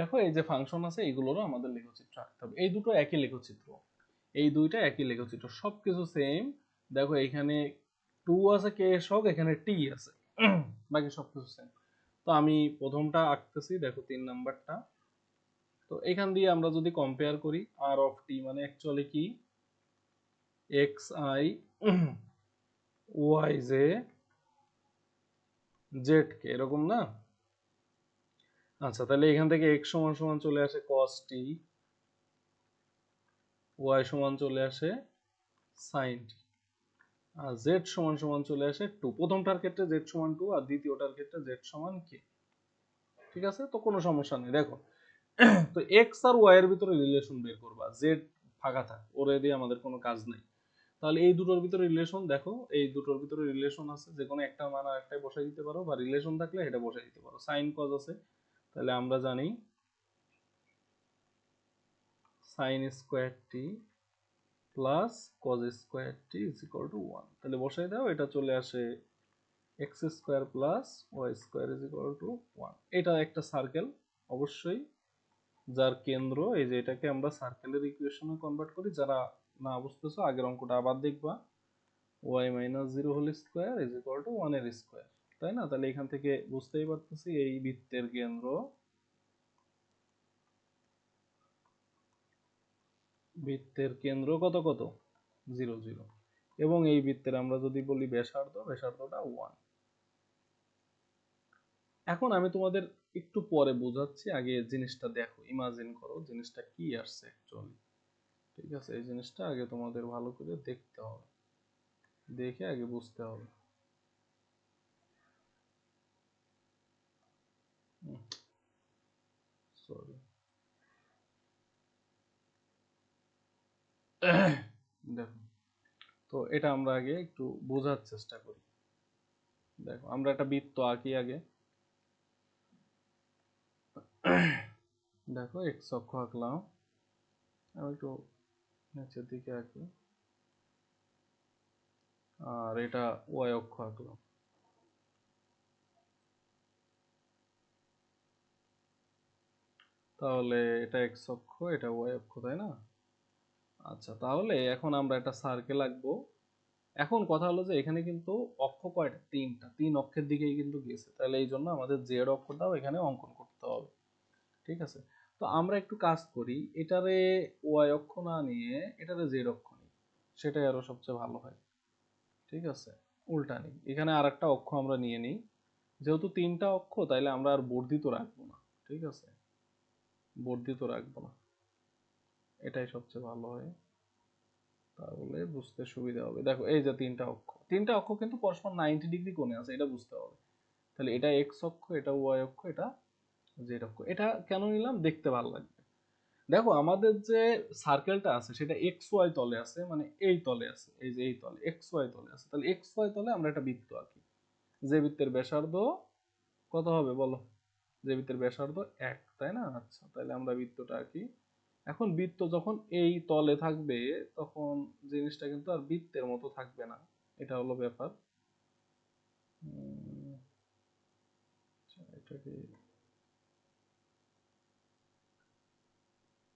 দেখো, এই যে ফাংশন আছে, এইগুলোরও আমাদের লেখচিত্র আঁকতে হবে। এই দুটো একই লেখচিত্র। এই দুইটা একই লেখচিত্র। সবকিছু সেম দেখো, এখানে টু আছে কে সব এখানে টি আছে। বাকি সবকিছু সেম তো আমি প্রথমটা আঁকতেছি, দেখো, তিন নাম্বারটা। তো এখান দিয়ে আমরা যদি কম্পেয়ার করি আর অফ টি মানে অ্যাকচুয়ালি কি? X I Y J Z K এরকম না? আচ্ছা তাহলে এখান থেকে x সমান সমান চলে আসে cos t, y সমান চলে আসে sin t, আর z সমান সমান চলে আসে 2 প্রথমটার ক্ষেত্রে z সমান 2 আর দ্বিতীয়টার ক্ষেত্রে z সমান k ঠিক আছে? তো কোনো সমস্যা নেই। দেখো, তো x আর y এর ভিতরে রিলেশন বের করবা। z ফাঁকা থাক, ওরে দিয়ে আমাদের কোনো কাজ নাই। তাহলে এই দুটোর ভিতরে রিলেশন দেখো, এই দুটোর ভিতরে রিলেশন আছে। যে কোনো একটা মান আর একটাই বসাই দিতে পারো বা রিলেশন থাকলে এটা বসাই দিতে পারো। সাইন কজ আছে তাহলে আমরা জানি sine square T plus cos square T is equal to one তাহলে বসাই দাও, এটা চলে আসে X square plus Y square is equal to one এটা একটা সার্কেল অবশ্যই যার কেন্দ্র, এই যে এটাকে আমরা সার্কেলের ইকুয়েশনে কনভার্ট করি, যারা না বুঝতেছো, আগের অঙ্কটা আবার দেখবা Y minus zero whole square is equal to ওয়ানের স্কোয়ার তাই না? তাহলে এখান থেকে বুঝতেই পারতেছি এই বৃত্তের কেন্দ্র বৃত্তের কেন্দ্র কত কত? Zero zero. এবং এই বৃত্তের আমরা যদি বলি ব্যাসার্ধ, ব্যাসার্ধটা ওয়ান এখন আমি তোমাদের একটু পরে বোঝাচ্ছি, আগে জিনিসটা দেখো ইমাজিন করো, জিনিসটা কি আসছে অ্যাকচুয়ালি ঠিক আছে? এই জিনিসটা আগে তোমাদের ভালো করে দেখতে হবে। দেখে আগে বুঝতে হবে সরি দেখো। তো এটা আমরা আগে একটু বোঝার চেষ্টা করি। দেখো, আমরা একটা বৃত্ত আঁকি আগে। দেখো এক্স অক্ষ আঁকলাম। আমি একটু নিচের দিকে আঁকি। আর এটা ওয়াই অক্ষ আঁকলাম। তাহলে এটা এক্স অক্ষ, এটা ওয়াই অক্ষ, তাই না? আচ্ছা তাহলে এখন আমরা একটা সার্কেল আঁকবো। এখন কথা হলো যে এখানে কিন্তু অক্ষ কয়টা? তিনটা। তিন অক্ষের দিকেই কিন্তু গেছে তাহলে এই জন্য আমাদের জেড অক্ষটাও এখানে অঙ্কন করতে হবে। ঠিক আছে? তো আমরা একটু কাজ করি। এটারে ওয়াই অক্ষ না নিয়ে এটারে জেড অক্ষ নিই। সেটাই আরও সবচেয়ে ভালো হয়। ঠিক আছে? উল্টা নিই। এখানে আর একটা অক্ষ আমরা নিয়ে নিই। যেহেতু তিনটা অক্ষ, তাইলে আমরা আর বর্ধিত রাখব না। ঠিক আছে? বর্ধিত রাখব না। এটাই সবচেয়ে ভালো হয়। তাহলে বুঝতে সুবিধা হবে। দেখো, এই যে তিনটা অক্ষ। তিনটা অক্ষ কিন্তু পরস্পর নাইনটি ডিগ্রি কোণে আছে, এটা বুঝতে হবে। তাহলে এটা এক্স অক্ষ, এটা ওয়াই অক্ষ, এটা জেড অক্ষ। এটা কেন নিলাম? দেখতে ভালো লাগবে। দেখো, আমাদের যে সার্কেলটা আছে, সেটা এক্স ওয়াই তলে আছে মানে এই তলে আছে, এই যে এই তলে এক্স ওয়াই তলে আছে। তাহলে এক্স ওয়াই তলে আমরা একটা বৃত্ত আঁকি। যে বৃত্তের ব্যাসার্ধ কত হবে বলো? যে বৃত্তের ব্যাসার্ধ এক, তাই না? আচ্ছা তাহলে আমরা বৃত্তটা আঁকি। এখন বৃত্ত যখন এই তলে থাকবে, তখন জিনিসটা কিন্তু আর বৃত্তের মতো থাকবে না। এটা হলো ব্যাপার। এটাকে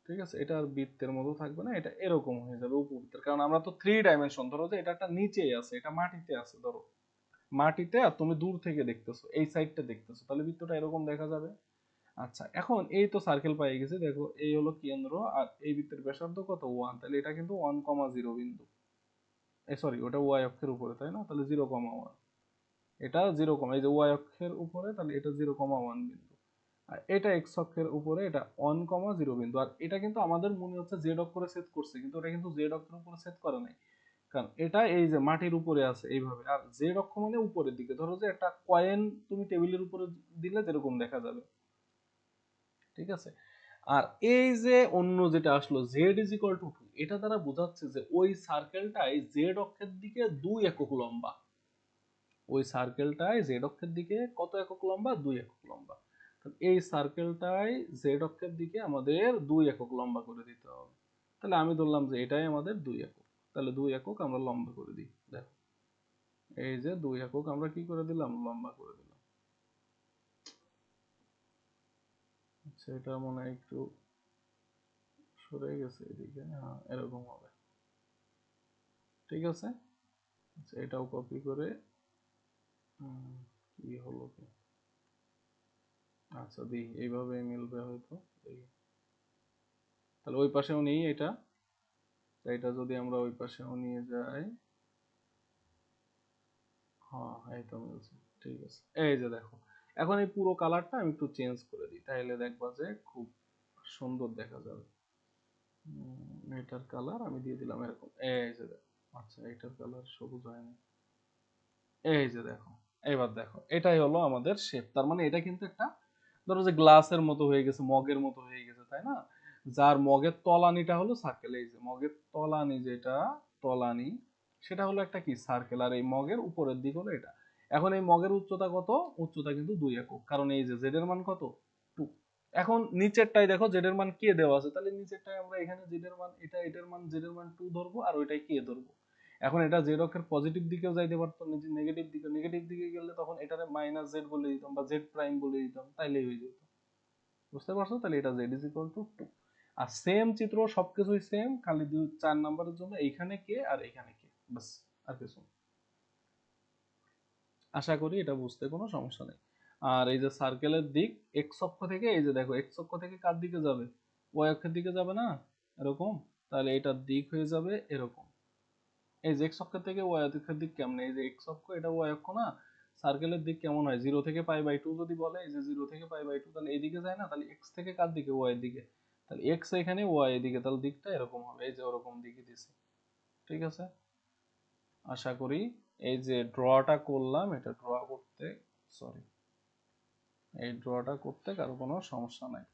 ঠিক আছে, এটা আর বৃত্তের মতো থাকবে না, এটা এরকম হয়ে যাবে উপবৃত্তের কারণ আমরা তো থ্রি ডাইমেনশন ধরো যে এটা একটা নিচেই আছে, এটা মাটিতে আছে, ধরো। মাটিতে আর তুমি দূর থেকে দেখতেছো, এই সাইডটা দেখতেছো, তাহলে বৃত্তটা এরকম দেখা যাবে। আচ্ছা এখন এই তো সার্কেল পাই গেছে, দেখো এই হলো কেন্দ্র আর এই বৃত্তের ব্যাসার্ধ কত? ওয়ান তাহলে এটা কিন্তু ওয়ান কমা জিরো বিন্দু। সরি ওটা ওয়াই অক্ষের উপরে, তাই না? তাহলে জিরো কমা ওয়ান এটা জিরো কমা এই যে ওয়াই অক্ষের উপরে, তাহলে এটা জিরো কমা ওয়ান বিন্দু। আর এটা এক্স অক্ষের উপরে, এটা ওয়ান কমা জিরো বিন্দু। আর এটা কিন্তু আমাদের মনে হচ্ছে জেড অক্ষরে সেট করছে, কিন্তু ওটা কিন্তু জেড অক্ষের উপরে সেট করে নাই। কারণ এটা এই যে মাটির উপরে আছে এইভাবে। আর জেড অক্ষ মানে উপরের দিকে। ধরো যে একটা কয়েন তুমি টেবিলের উপরে দিলে যেরকম দেখা যাবে। ঠিক আছে? আর এই যে অন্য যেটা আসলো Z is equal to two এটা দ্বারা বোঝাচ্ছে যে ওই সার্কেলটাই জেড অক্ষের দিকে দুই একক লম্বা। ওই সার্কেলটাই জেড অক্ষের দিকে কত একক লম্বা? দুই একক লম্বা। এই সার্কেলটাই জেড অক্ষের দিকে আমাদের দুই একক লম্বা করে দিতে হবে। তাহলে আমি ধরলাম যে এটাই আমাদের দুই একক। তাহলে দুই একক আমরা লম্বা করে দিই। দেখো, এই যে দুই একক আমরা কি করে দিলাম? লম্বা করে দিলাম আচ্ছা সেটা মনে হয় একটু সরে গেছে এদিকে। হ্যাঁ এরকম হবে। ঠিক আছে? আচ্ছা এটাও কপি করে কি হলো কি? আচ্ছা দিই এইভাবে মিলবে হয়তো। তাহলে ওই পাশেও নেই এটা। এটা যদি আমরা ওই পাশেও নিয়ে যাই। হ্যাঁ এই তো মিলছে। ঠিক আছে। এই যে দেখো এখন এই পুরো কালারটা আমি একটু চেঞ্জ করে দিই তাহলে দেখবা যে খুব সুন্দর দেখা যাবে। এটার কালার আমি দিয়ে দিলাম এরকম। এই যে দেখো আচ্ছা এটার কালার সবুজ হয়নি। এই যে দেখো, এবার দেখো, এটাই হলো আমাদের শেপ তার মানে এটা কিন্তু একটা, ধরো যে গ্লাসের মতো হয়ে গেছে, মগের মতো হয়ে গেছে, তাই না? যার মগের তলানিটা হলো সার্কেল এই যে মগের তলানি যেটা, তলানি, সেটা হলো একটা কি? সার্কেল আর এই মগের উপরের দিক হলো এটা। এখন এই মগের উচ্চতা কত? উচ্চতা কিন্তু দুই একক। কারণ এই যে জেড এর মান কত? টু এখন নিচেরটাই দেখো জেড এর মান কে দেওয়া আছে। তাহলে নিচেরটাই আমরা এখানে জেড এর মান, এটা এটার মান জেড এর মান টু ধরবো আর ওইটাই কে ধরবো। এখন এটা জেড অক্ষের পজিটিভ দিকেও যাইতে পারতো নেগেটিভ দিকে নেগেটিভ দিকে গেলে তখন এটারে মাইনাস জেড বলে দিতাম বা জেড প্রাইম বলে দিতাম, তাইলেই হয়ে যেত। বুঝতে পারছ? তাহলে এটা Z is equal to two R same চিত্র সবকিছুই সেম খালি দুই, চার নাম্বারের জন্য এইখানে কে আর এইখানে কে বাস আর কিছু না। আশা করি এটা বুঝতে কোনো সমস্যা নেই। আর এই যে সার্কেলের দিক এক্স অক্ষ থেকে, এই যে দেখো এক্স অক্ষ থেকে কার দিকে যাবে? ওয়াই অক্ষের দিকে যাবে না? এরকম? তাহলে এটার দিক হয়ে যাবে এরকম। এই যে এক্স অক্ষের থেকে ওয়াই অক্ষের দিক কেমন? এই যে এক্স অক্ষ, এটা ওয়াই অক্ষ না? সার্কেলের দিক কেমন হয়? জিরো থেকে পাই বাই টু যদি বলে, এই যে জিরো থেকে পাই বাই টু তাহলে এইদিকে যায় না? তাহলে এক্স থেকে কার দিকে? ওয়াই দিকে। তাহলে এক্স এখানে ওয়াই এদিকে। তাহলে দিকটা এরকম হবে। এই যে ওরকম দিকে দিছে ঠিক আছে? আশা করি এই যে ড্রটা করলাম, এটা ড্র করতে সরি এই ড্রটা করতে কারও কোনো সমস্যা নাই।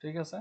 ঠিক আছে?